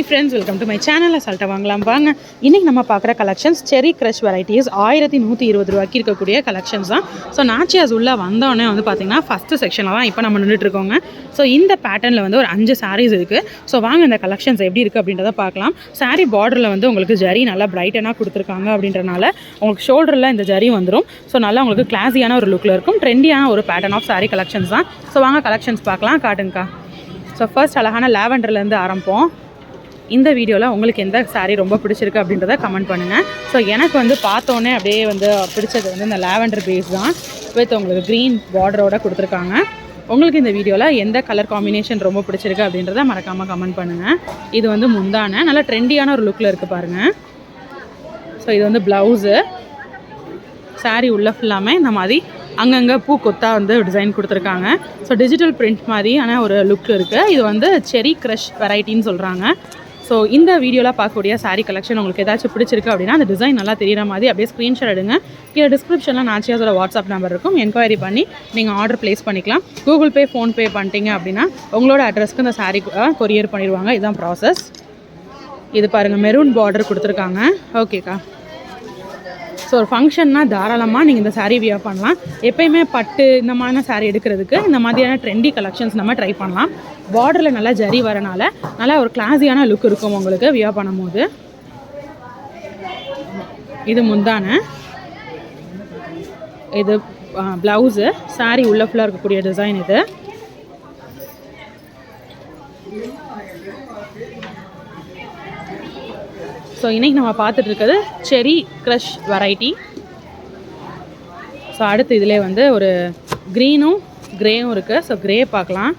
Hi friends welcome to my சேனலில் சல்ட்டை வாங்கலாம். வாங்க. இன்றைக்கி நம்ம பார்க்குற கலெக்ஷன்ஸ் செரி க்ரஷ் வெரைட்டிஸ் ஆயிரத்தி நூற்றி இருபது ரூபாய்க்கு இருக்கக்கூடிய கலெக்ஷன்ஸ் தான். ஸோ நாச்சியாஸ் உள்ளே வந்தோடனே வந்து பார்த்திங்கன்னா ஃபஸ்ட்டு செக்ஷனில் தான் இப்போ நம்ம நின்றுட்டுருக்கோங்க ஸோ இந்த பேட்டர்னில் வந்து ஒரு அஞ்சு சாரீஸ் இருக்குது ஸோ வாங்க இந்த கலெக்ஷன்ஸ் எப்படி இருக்குது அப்படின்றத பார்க்கலாம். சாரீ பார்டரில் வந்து உங்களுக்கு ஜரி நல்லா பிரைட்டனாக கொடுத்துருக்காங்க அப்படின்றனால உங்களுக்கு ஷோல்டரில் இந்த ஜரி வந்துடும் ஸோ நல்லா உங்களுக்கு கிளாஸியான ஒரு லுக்கில் இருக்கும். ட்ரெண்டியான ஒரு பேட்டர்ன் ஆஃப் சாரீ கலெக்ஷன்ஸ் தான். ஸோ வாங்க கலெக்ஷன்ஸ் பார்க்கலாம். காட்டுங்கக்கா. ஸோ ஃபர்ஸ்ட் அழகான லாவெண்டர்லேருந்து ஆரம்பிப்போம். இந்த வீடியோவில் உங்களுக்கு எந்த சாரீ ரொம்ப பிடிச்சிருக்கு அப்படின்றத கமெண்ட் பண்ணுங்கள் ஸோ எனக்கு வந்து பார்த்தோன்னே அப்படியே வந்து பிடிச்சது வந்து இந்த லாவெண்டர் பேஸ் தான். வித் உங்களுக்கு க்ரீன் பார்டரோட கொடுத்துருக்காங்க. உங்களுக்கு இந்த வீடியோவில் எந்த கலர் காம்பினேஷன் ரொம்ப பிடிச்சிருக்கு அப்படின்றத மறக்காமல் கமெண்ட் பண்ணுங்கள் இது வந்து முந்தான. நல்லா ட்ரெண்டியான ஒரு லுக்கில் இருக்குது பாருங்கள் ஸோ இது வந்து ப்ளவுஸு சாரீ உள்ள ஃபுல்லாமே இந்த மாதிரி அங்கங்கே பூ கொத்தா வந்து டிசைன் கொடுத்துருக்காங்க. ஸோ டிஜிட்டல் பிரிண்ட் மாதிரியான ஒரு லுக் இருக்குது இது வந்து செரி க்ரஷ் வெரைட்டின்னு சொல்கிறாங்க ஸோ இந்த வீடியோவில் பார்க்கக்கூடிய சாரீ கலெக்ஷன் உங்களுக்கு ஏதாச்சும் பிடிச்சிருக்கு அப்படின்னா அந்த டிசைன் நல்லா தெரியுற மாதிரி அப்படியே ஸ்க்ரீன்ஷாட் எடுங்க. கீழே டிஸ்கிரிப்ஷனில் நாச்சியாஸோட வாட்ஸ்அப் நம்பர் இருக்கும். என்கொயரி பண்ணி நீங்கள் ஆர்டர் ப்ளேஸ் பண்ணிக்கலாம். கூகுள் பே ஃபோன்பே பண்ணிட்டீங்க அப்படின்னா உங்களோட அட்ரஸ்க்கு இந்த saree கொரியர் பண்ணிடுவாங்க. இதுதான் ப்ராசஸ் இது பாருங்கள் மெரூன் பார்டர் கொடுத்துருக்காங்க. ஓகேக்கா ஸோ ஒரு ஃபங்க்ஷன்னா தாராளமாக நீங்கள் இந்த சாரீ வியர் பண்ணலாம். எப்பயுமே பட்டு இந்த மாதிரியான சாரீ எடுக்கிறதுக்கு இந்த மாதிரியான ட்ரெண்டி கலெக்ஷன்ஸ் நம்ம ட்ரை பண்ணலாம். பார்டரில் நல்லா ஜரி வரனால நல்லா ஒரு கிளாஸியான லுக் இருக்கும் உங்களுக்கு வியர் பண்ணும்போது. இது முந்தான. இது ப்ளவுஸு saree உள்ள ஃபுல்லாக இருக்கக்கூடிய டிசைன் இது. ஸோ இன்றைக்கி நம்ம பார்த்துட்டு இருக்கிறது செரி க்ரஷ் வெரைட்டி ஸோ அடுத்து இதிலே வந்து ஒரு க்ரீனும் க்ரேயும் இருக்குது ஸோ க்ரே பார்க்கலாம்.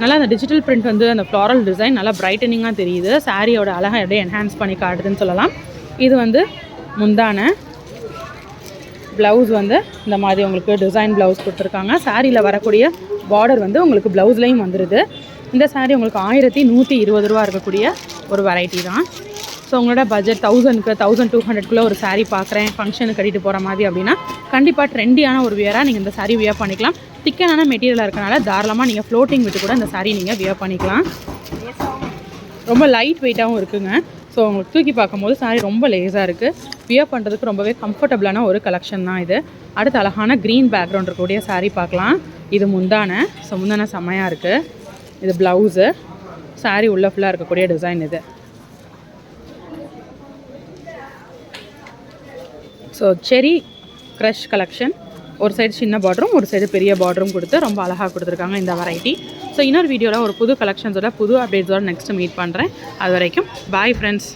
நல்லா அந்த டிஜிட்டல் பிரிண்ட் வந்து அந்த ஃப்ளாரல் டிசைன் நல்லா பிரைட்டனிங்காக தெரியுது. சாரியோட அழகை அப்படியே என்ஹான்ஸ் பண்ணி காட்டுதுன்னு சொல்லலாம். இது வந்து முந்தான ப்ளவுஸ் வந்து இந்த மாதிரி உங்களுக்கு டிசைன் ப்ளவுஸ் கொடுத்துருக்காங்க. சாரியில் வரக்கூடிய பார்டர் வந்து உங்களுக்கு ப்ளவுஸ்லேயும் வந்துடுது இந்த saree உங்களுக்கு ஆயிரத்தி நூற்றி இருபது ரூபா இருக்கக்கூடிய ஒரு வெரைட்டி தான். ஸோ உங்களோட பட்ஜெட் தௌசண்ட்க்கு தௌசண்ட் டூ ஹண்ட்ரட்குள்ளே ஒரு சாரீ பார்க்குறேன் ஃபங்க்ஷனுக்கு கட்டிட்டு போகிற மாதிரி அப்படின்னா கண்டிப்பாக ட்ரெண்டியான ஒரு வியராக நீங்கள் இந்த சாரீ வியர் பண்ணிக்கலாம். திக்கனான மெட்டீரியலாக இருக்கனால தாராளமாக நீங்கள் ஃப்ளோட்டிங் விட்டு கூட இந்த சாரீ நீங்கள் வியர் பண்ணிக்கலாம். ரொம்ப லைட் வெயிட்டாகவும் இருக்குங்க. ஸோ உங்களுக்கு தூக்கி பார்க்கும்போது saree ரொம்ப லேஸாக இருக்குது வியர் பண்ணுறதுக்கு ரொம்பவே கம்ஃபர்டபுளான ஒரு கலெக்ஷன் தான் இது. அடுத்து அழகான க்ரீன் பேக்ரவுண்ட் இருக்கக்கூடிய சாரீ பார்க்கலாம். இது முந்தான. ஸோ முந்தான செம்மையாக இருக்குது இது ப்ளவுஸு saree உள்ள ஃபுல்லாக இருக்கக்கூடிய டிசைன் இது. ஸோ செரி க்ரஷ் கலெக்ஷன் ஒரு சைடு சின்ன பார்டரும் ஒரு சைடு பெரிய பார்டரும் கொடுத்து ரொம்ப அழகாக கொடுத்துருக்காங்க இந்த வெரைட்டி ஸோ இன்னொரு வீடியோவில் ஒரு புது கலெக்ஷன்ஸோட புது அப்டேட்ஸோட நெக்ஸ்ட்டு மீட் பண்ணுறேன் அது வரைக்கும் பாய் ஃப்ரெண்ட்ஸ்